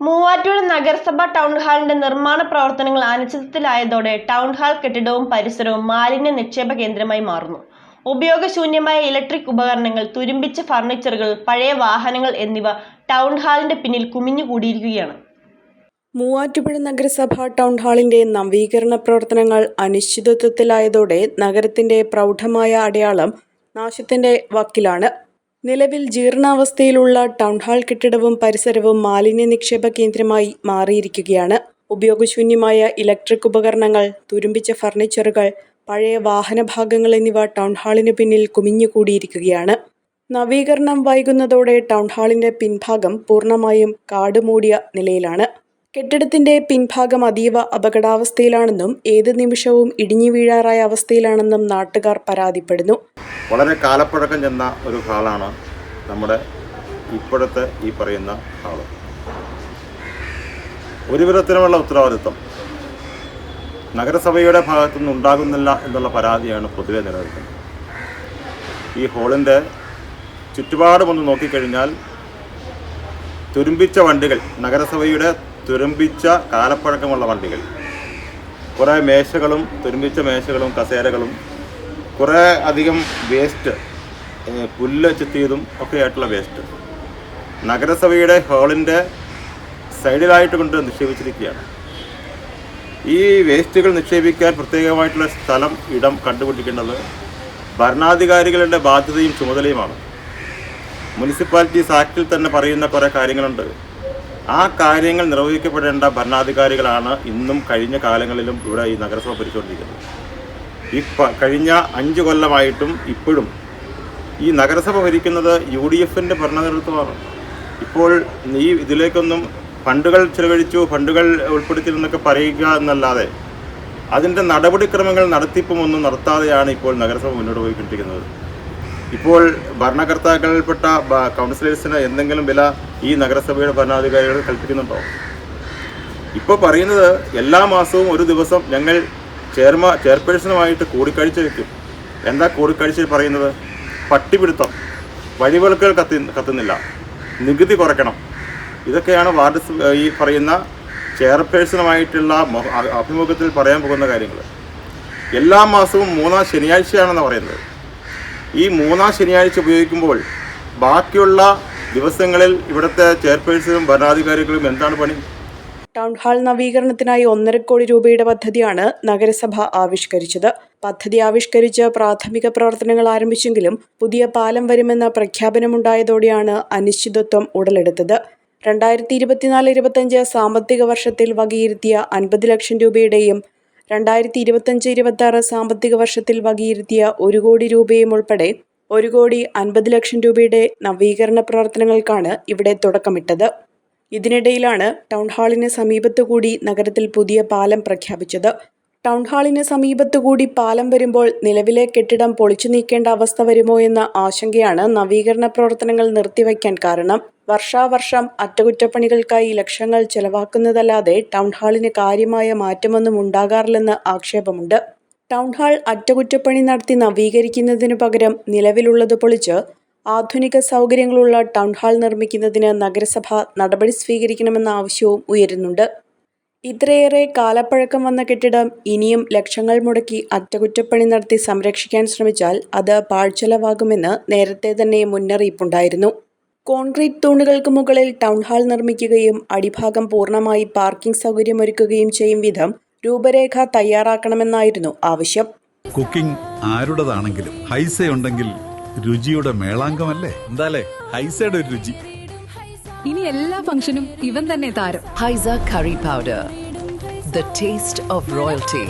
മൂവാറ്റുപുഴ നഗരസഭ ടൗൺ ഹാളിന്റെ നിർമ്മാണ പ്രവർത്തനങ്ങൾ അനിശ്ചിതത്തിലായതോടെ ടൗൺ ഹാൾ കെട്ടിടവും പരിസരവും മാലിന്യ നിക്ഷേപ കേന്ദ്രമായി മാറുന്നു. ഉപയോഗശൂന്യമായ ഇലക്ട്രിക് ഉപകരണങ്ങൾ തുരുമ്പിച്ച ഫർണിച്ചറുകൾ പഴയ വാഹനങ്ങൾ എന്നിവ ടൗൺ ഹാളിന്റെ പിന്നിൽ കുമിഞ്ഞുകൂടിയിരിക്കുകയാണ്. മൂവാറ്റുപുഴ നഗരസഭ ടൗൺ ഹാളിന്റെ നവീകരണ പ്രവർത്തനങ്ങൾ അനിശ്ചിതത്വത്തിലായതോടെ നഗരത്തിന്റെ പ്രൗഢമായ അടയാളം നാശത്തിന്റെ വക്കിലാണ്. നിലവിൽ ജീർണാവസ്ഥയിലുള്ള ടൗൺ ഹാൾ കെട്ടിടവും പരിസരവും മാലിന്യ നിക്ഷേപ കേന്ദ്രമായി മാറിയിരിക്കുകയാണ്. ഉപയോഗശൂന്യമായ ഇലക്ട്രിക് ഉപകരണങ്ങൾ തുരുമ്പിച്ച ഫർണിച്ചറുകൾ പഴയ വാഹനഭാഗങ്ങൾ എന്നിവ ടൗൺഹാളിന് പിന്നിൽ കുമിഞ്ഞുകൂടിയിരിക്കുകയാണ്. നവീകരണം വൈകുന്നതോടെ ടൗൺ ഹാളിന്റെ പിൻഭാഗം പൂർണമായും കാടുമൂടിയ നിലയിലാണ്. കെട്ടിടത്തിന്റെ പിൻഭാഗം അതീവ അപകടാവസ്ഥയിലാണെന്നും ഏത് നിമിഷവും ഇടിഞ്ഞു വീഴാറായ അവസ്ഥയിലാണെന്നും നാട്ടുകാർ പരാതിപ്പെടുന്നു. വളരെ കാലപ്പഴക്കം ചെന്ന ഒരു ഹാളാണ് നമ്മുടെ ഇപ്പോഴത്തെ ഈ പറയുന്ന ഹാൾ. ഒരു വിധത്തിലുമുള്ള ഉത്തരവാദിത്വം. നഗരസഭയുടെ ഭാഗത്തുനിന്ന് ഉണ്ടാകുന്നില്ല എന്നുള്ള പരാതിയാണ് പൊതുവെ നിലനിൽക്കുന്നത്. ഈ ഹോളിന്റെ ചുറ്റുപാടുമൊന്ന് നോക്കിക്കഴിഞ്ഞാൽ തുരുമ്പിച്ച വണ്ടികൾ നഗരസഭയുടെ തുരുമ്പിച്ച കാലപ്പഴക്കമുള്ള വണ്ടികൾ. കുറേ മേശകളും തുരുമ്പിച്ച മേശകളും കസേരകളും കുറേ അധികം വേസ്റ്റ് പുല്ല് ചെത്തിയതും ഒക്കെ ആയിട്ടുള്ള വേസ്റ്റ് നഗരസഭയുടെ ഹാളിന്റെ സൈഡിലായിട്ട് കൊണ്ട് നിക്ഷേപിച്ചിരിക്കുകയാണ്. ഈ വേസ്റ്റുകൾ നിക്ഷേപിക്കാൻ പ്രത്യേകമായിട്ടുള്ള സ്ഥലം ഇടം കണ്ടുപിടിക്കേണ്ടത് ഭരണാധികാരികളുടെ ബാധ്യതയും ചുമതലയുമാണ്. മുനിസിപ്പാലിറ്റീസ് ആക്ടിൽ തന്നെ പറയുന്ന കുറേ കാര്യങ്ങളുണ്ട്. ആ കാര്യങ്ങൾ നിർവഹിക്കപ്പെടേണ്ട ഭരണാധികാരികളാണ് ഇന്നും കഴിഞ്ഞ കാലങ്ങളിലും ഇവിടെ ഈ നഗരസഭ ഭരിച്ചുകൊണ്ടിരിക്കുന്നത്. ഈ കഴിഞ്ഞ അഞ്ച് കൊല്ലമായിട്ടും ഇപ്പോഴും ഈ നഗരസഭ ഭരിക്കുന്നത് യു ഡി എഫിന്റെ ഭരണനേതൃത്വമാണ് ഇപ്പോൾ ഈ ഇതിലേക്കൊന്നും ഫണ്ടുകൾ ചെലവഴിച്ചു ഫണ്ടുകൾ ഉൾപ്പെടുത്തിയിരുന്നൊക്കെ പറയുക എന്നല്ലാതെ അതിന്റെ നടപടിക്രമങ്ങൾ നടത്തിപ്പുമൊന്നും നടത്താതെയാണ് ഇപ്പോൾ നഗരസഭ മുന്നോട്ട് പോയിക്കൊണ്ടിരിക്കുന്നത്. ഇപ്പോൾ ഭരണകർത്താക്കളിൽപ്പെട്ട കൗൺസിലേഴ്സിന് എന്തെങ്കിലും വില ഈ നഗരസഭയുടെ ഭരണാധികാരികൾ കൽപ്പിക്കുന്നുണ്ടോ? ഇപ്പോൾ പറയുന്നത് എല്ലാ മാസവും ഒരു ദിവസം ഞങ്ങൾ ചെയർമാ ചെയർപേഴ്സണുമായിട്ട് കൂടിക്കാഴ്ച വയ്ക്കും എന്താ കൂടിക്കാഴ്ചയിൽ പറയുന്നത്? പട്ടിപിടുത്തം. വഴിവിളക്കുകൾ കത്തി കത്തുന്നില്ല. നികുതി കുറയ്ക്കണം. ഇതൊക്കെയാണ് വാർഡ് ഈ പറയുന്ന ചെയർപേഴ്സണുമായിട്ടുള്ള അഭിമുഖത്തിൽ പറയാൻ പോകുന്ന കാര്യങ്ങൾ. എല്ലാ മാസവും മൂന്നാം ശനിയാഴ്ചയാണെന്ന് പറയുന്നത്. ഈ മൂന്നാം ശനിയാഴ്ച ഉപയോഗിക്കുമ്പോൾ ബാക്കിയുള്ള ദിവസങ്ങളിൽ ഇവിടുത്തെ ചെയർപേഴ്സണും ഭരണാധികാരികളും എന്താണ് പണി? ടൗൺ ഹാൾ നവീകരണത്തിനായി ഒന്നര കോടി രൂപയുടെ പദ്ധതിയാണ് നഗരസഭ ആവിഷ്കരിച്ചത്. പദ്ധതി ആവിഷ്കരിച്ച് പ്രാഥമിക പ്രവർത്തനങ്ങൾ ആരംഭിച്ചെങ്കിലും പുതിയ പാലം വരുമെന്ന പ്രഖ്യാപനമുണ്ടായതോടെയാണ് അനിശ്ചിതത്വം ഉടലെടുത്തത്. രണ്ടായിരത്തി ഇരുപത്തിനാല് ഇരുപത്തഞ്ച് സാമ്പത്തിക വർഷത്തിൽ വകയിരുത്തിയ അൻപത് ലക്ഷം രൂപയുടെയും രണ്ടായിരത്തി ഇരുപത്തഞ്ച് ഇരുപത്തി ആറ് സാമ്പത്തിക വർഷത്തിൽ വകയിരുത്തിയ ഒരു കോടി രൂപയും ഉൾപ്പെടെ ഒരു കോടി അൻപത് ലക്ഷം രൂപയുടെ നവീകരണ പ്രവർത്തനങ്ങൾക്കാണ് ഇവിടെ തുടക്കമിട്ടത്. ഇതിനിടയിലാണ് ടൗൺ ഹാളിന് സമീപത്തുകൂടി നഗരത്തിൽ പുതിയ പാലം പ്രഖ്യാപിച്ചത്. ടൗൺ ഹാളിന് സമീപത്തുകൂടി പാലം വരുമ്പോൾ നിലവിലെ കെട്ടിടം പൊളിച്ചു നീക്കേണ്ട അവസ്ഥ വരുമോ എന്ന ആശങ്കയാണ് നവീകരണ പ്രവർത്തനങ്ങൾ നിർത്തിവയ്ക്കാൻ കാരണം. വർഷാവർഷം അറ്റകുറ്റപ്പണികൾക്കായി ലക്ഷങ്ങൾ ചെലവാക്കുന്നതല്ലാതെ ടൗൺ ഹാളിന് കാര്യമായ മാറ്റമൊന്നും ഉണ്ടാകാറില്ലെന്ന് ആക്ഷേപമുണ്ട്. ടൗൺ ഹാൾ അറ്റകുറ്റപ്പണി നടത്തി നവീകരിക്കുന്നതിനു പകരം നിലവിലുള്ളത് പൊളിച്ച് ആധുനിക സൗകര്യങ്ങളുള്ള ടൗൺ ഹാൾ നിർമ്മിക്കുന്നതിന് നഗരസഭ നടപടി സ്വീകരിക്കണമെന്ന ആവശ്യവും ഉയരുന്നുണ്ട്. ഇത്രയേറെ കാലപ്പഴക്കം വന്ന കെട്ടിടം ഇനിയും ലക്ഷങ്ങൾ മുടക്കി അറ്റകുറ്റപ്പണി നടത്തി സംരക്ഷിക്കാൻ ശ്രമിച്ചാൽ അത് പാഴ്ചലവാകുമെന്ന് നേരത്തെ തന്നെ മുന്നറിയിപ്പുണ്ടായിരുന്നു. കോൺക്രീറ്റ് തൂണുകൾക്ക് മുകളിൽ ടൗൺ ഹാൾ നിർമ്മിക്കുകയും അടിഭാഗം പൂർണമായി പാർക്കിംഗ് സൗകര്യമൊരുക്കുകയും ചെയ്യും വിധം രൂപരേഖ തയ്യാറാക്കണമെന്നായിരുന്നു ആവശ്യം. കുക്കിംഗ് ആരുടേതാണെങ്കിലും ഹൈസ ഉണ്ടെങ്കിൽ രുചിയുടെ മേളാങ്കമല്ലേ എന്താലേ? ഹൈസയുടെ ഒരു രുചി. ഇനി എല്ലാ ഫംഗ്ഷനും ഇവൻ തന്നെ താരം. Haiza curry powder the taste of royalty.